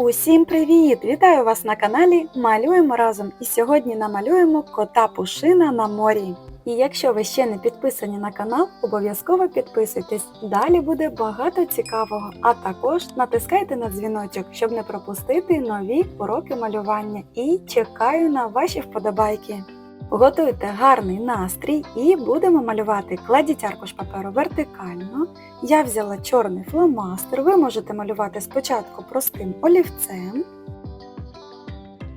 Усім привіт! Вітаю вас на каналі Малюємо разом. І сьогодні намалюємо кота Пушина на морі. І якщо ви ще не підписані на канал, обов'язково підписуйтесь. Далі буде багато цікавого. А також натискайте на дзвіночок, щоб не пропустити нові уроки малювання. І чекаю на ваші вподобайки. Готуйте гарний настрій і будемо малювати. Кладіть аркуш паперу вертикально. Я взяла чорний фломастер. Ви можете малювати спочатку простим олівцем.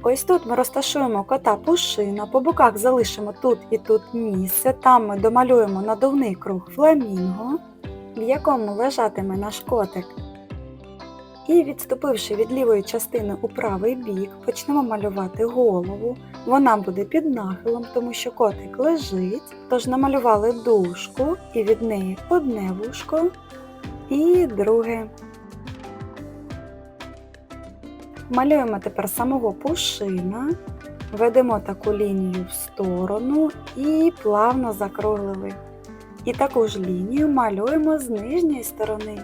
Ось тут ми розташуємо кота пушина, по боках залишимо тут і тут місце. Там ми домалюємо надувний круг фламінго, в якому лежатиме наш котик. І відступивши від лівої частини у правий бік, почнемо малювати голову. Вона буде під нахилом, тому що котик лежить. Тож намалювали дужку і від неї одне вушко і друге. Малюємо тепер самого пушина, ведемо таку лінію в сторону і плавно закруглили. І таку ж лінію малюємо з нижньої сторони.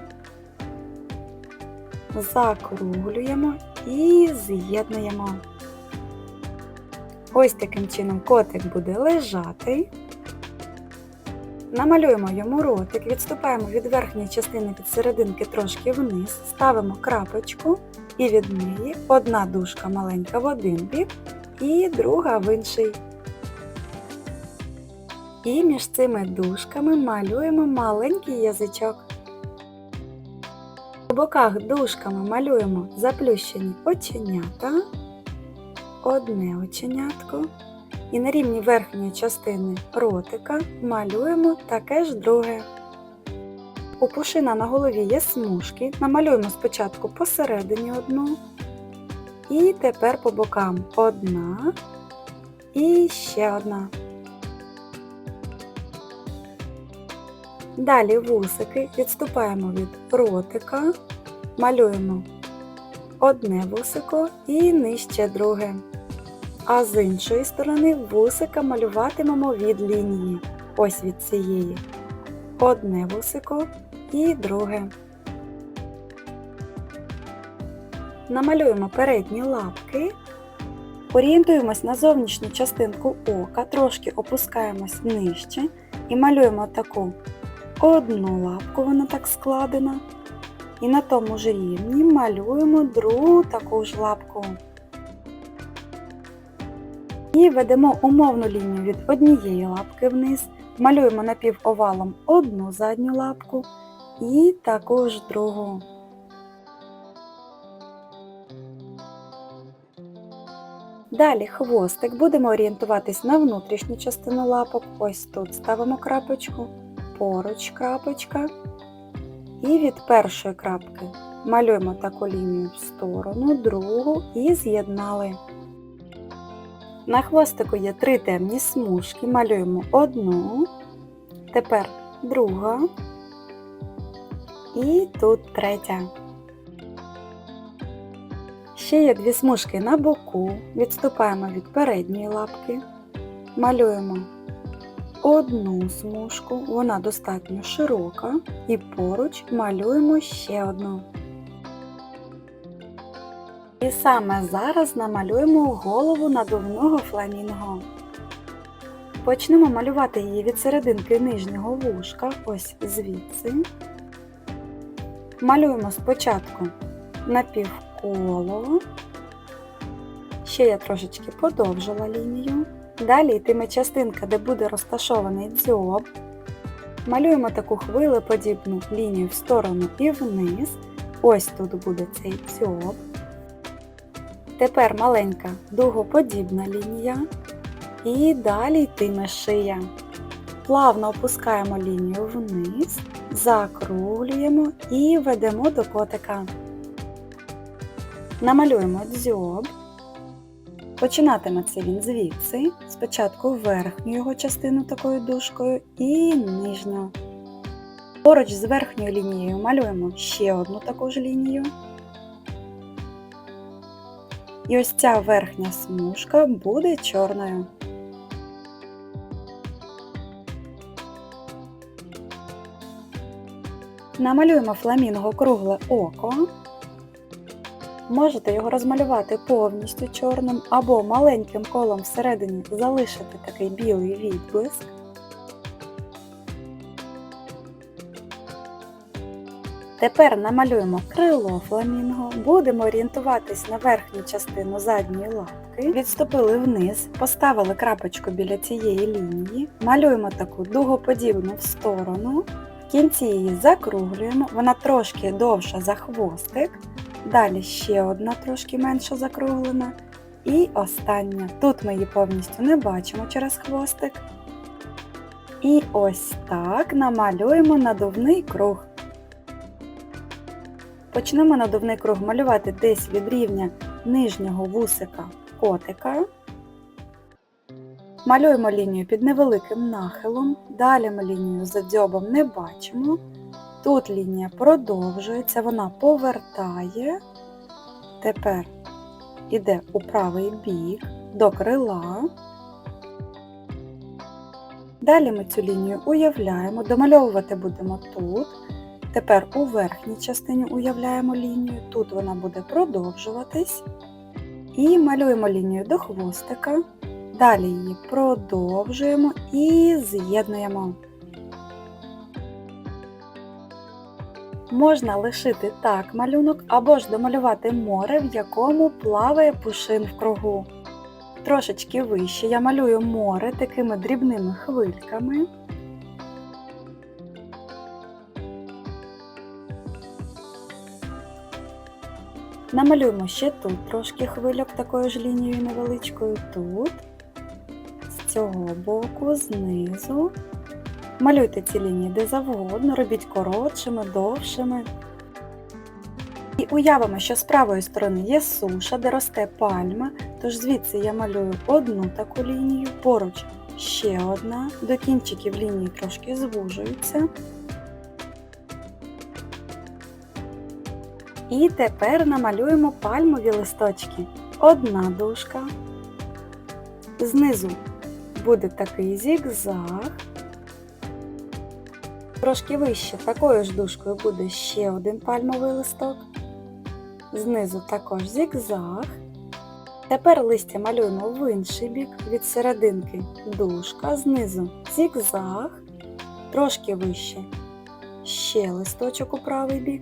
Закруглюємо і з'єднуємо. Ось таким чином котик буде лежати. Намалюємо йому ротик, відступаємо від верхньої частини від серединки трошки вниз, ставимо крапочку і від неї одна дужка маленька в один бік і друга в інший. І між цими дужками малюємо маленький язичок. У боках дужками малюємо заплющені оченята, одне оченятко. І на рівні верхньої частини ротика малюємо таке ж друге. У пушина на голові є смужки, намалюємо спочатку посередині одну, і тепер по бокам одна і ще одна. Далі вусики відступаємо від ротика, малюємо одне вусико і нижче друге. А з іншої сторони вусика малюватимемо від лінії, ось від цієї. Одне вусико і друге. Намалюємо передні лапки. Орієнтуємось на зовнішню частинку ока, трошки опускаємось нижче і малюємо таку одну лапку, вона так складена. І на тому ж рівні малюємо другу таку ж лапку. І ведемо умовну лінію від однієї лапки вниз, малюємо напівовалом одну задню лапку і також другу. Далі хвостик будемо орієнтуватись на внутрішню частину лапок. Ось тут ставимо крапочку, поруч крапочка. І від першої крапки малюємо таку лінію в сторону, другу і з'єднали. На хвостику є три темні смужки, малюємо одну, тепер друга і тут третя. Ще є дві смужки на боку, відступаємо від передньої лапки, малюємо одну смужку, вона достатньо широка, і поруч малюємо ще одну. І саме зараз намалюємо голову надувного фламінго. Почнемо малювати її від серединки нижнього вушка, ось звідси. Малюємо спочатку напівколо. Ще я трошечки подовжила лінію. Далі йтиме частинка, де буде розташований дзьоб. Малюємо таку хвилеподібну лінію в сторону і вниз. Ось тут буде цей дзьоб. Тепер маленька дугоподібна лінія. І далі йтиме шия. Плавно опускаємо лінію вниз, закруглюємо і ведемо до котика. Намалюємо дзьоб. Починатиметься він звідси, спочатку верхню його частину такою дужкою і нижню. Поруч з верхньою лінією малюємо ще одну таку ж лінію. І ось ця верхня смужка буде чорною. Намалюємо фламінго кругле око. Можете його розмалювати повністю чорним або маленьким колом всередині залишити такий білий відблиск. Тепер намалюємо крило фламінго, будемо орієнтуватись на верхню частину задньої лапки, відступили вниз, поставили крапочку біля цієї лінії, малюємо таку дугоподібну в сторону, в кінці її закруглюємо, вона трошки довша за хвостик, далі ще одна трошки менша закруглена. І остання. Тут ми її повністю не бачимо через хвостик. І ось так намалюємо надувний круг. Почнемо надувний круг малювати десь від рівня нижнього вусика котика. Малюємо лінію під невеликим нахилом, далі ми лінію за дзьобом не бачимо. Тут лінія продовжується, вона повертає. Тепер іде у правий бік до крила. Далі ми цю лінію уявляємо, домальовувати будемо тут. Тепер у верхній частині уявляємо лінію, тут вона буде продовжуватись. І малюємо лінію до хвостика. Далі її продовжуємо і з'єднуємо. Можна лишити так малюнок або ж домалювати море, в якому плаває пушин в кругу. Трошечки вище я малюю море такими дрібними хвильками. Намалюємо ще тут трошки хвильок такою ж лінією невеличкою тут, з цього боку, знизу. Малюйте ці лінії де завгодно, робіть коротшими, довшими. І уявимо, що з правої сторони є суша, де росте пальма, тож звідси я малюю одну таку лінію, поруч ще одна, до кінчиків лінії трошки звужуються. І тепер намалюємо пальмові листочки. Одна дужка. Знизу буде такий зігзаг. Трошки вище такою ж дужкою буде ще один пальмовий листок. Знизу також зігзаг. Тепер листя малюємо в інший бік від серединки дужка, знизу зігзаг, трошки вище ще листочок у правий бік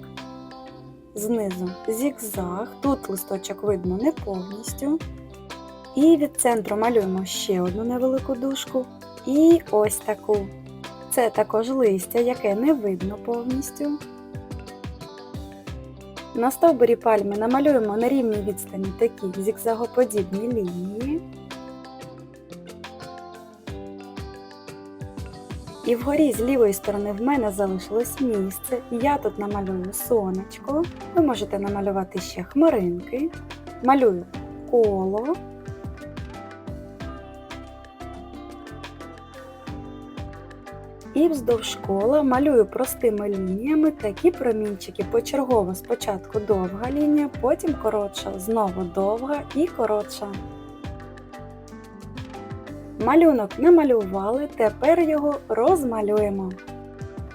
знизу зігзаг, тут листочок видно не повністю. І від центру малюємо ще одну невелику дужку. І ось таку. Це також листя, яке не видно повністю. На стовбурі пальми намалюємо на рівній відстані такі зігзагоподібні лінії. І вгорі з лівої сторони в мене залишилось місце. Я тут намалюю сонечко. Ви можете намалювати ще хмаринки. Малюю коло. І вздовж кола малюю простими лініями такі промінчики почергово спочатку довга лінія, потім коротша, знову довга і коротша. Малюнок намалювали, тепер його розмалюємо.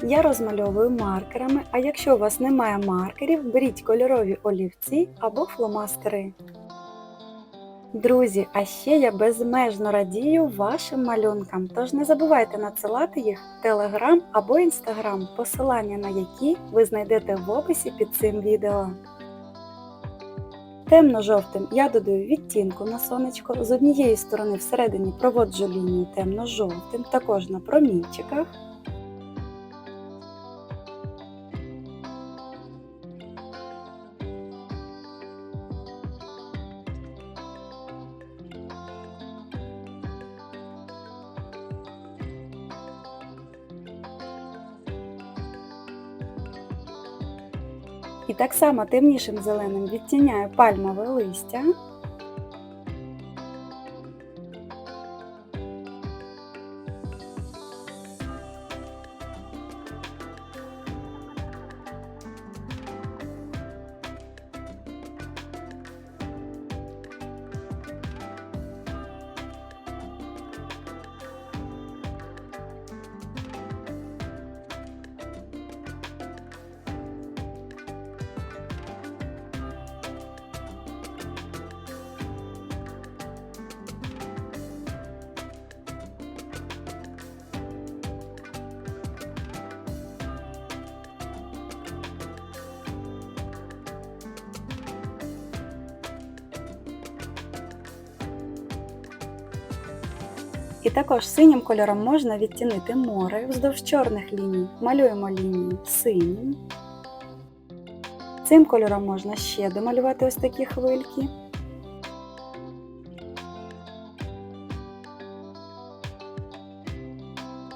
Я розмальовую маркерами, а якщо у вас немає маркерів, беріть кольорові олівці або фломастери. Друзі, а ще я безмежно радію вашим малюнкам, тож не забувайте надсилати їх в Telegram або Instagram, посилання на які ви знайдете в описі під цим відео. Темно-жовтим я додаю відтінку на сонечко. З однієї сторони всередині проводжу лінію темно-жовтим, також на промінчиках. І так само темнішим зеленим відтіняю пальмове листя. І також синім кольором можна відтінити море вздовж чорних ліній. Малюємо лінії синім. Цим кольором можна ще домалювати ось такі хвильки.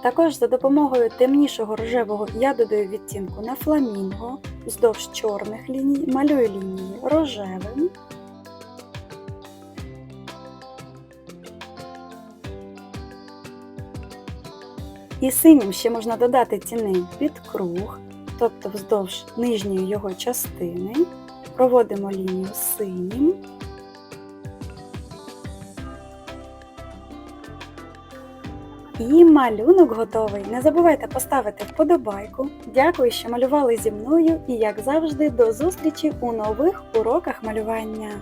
Також за допомогою темнішого рожевого я додаю відтінку на фламінго вздовж чорних ліній, малюю лінії рожевим. І синім ще можна додати тіней під круг, тобто вздовж нижньої його частини. Проводимо лінію синім. І малюнок готовий. Не забувайте поставити вподобайку. Дякую, що малювали зі мною і, як завжди, до зустрічі у нових уроках малювання.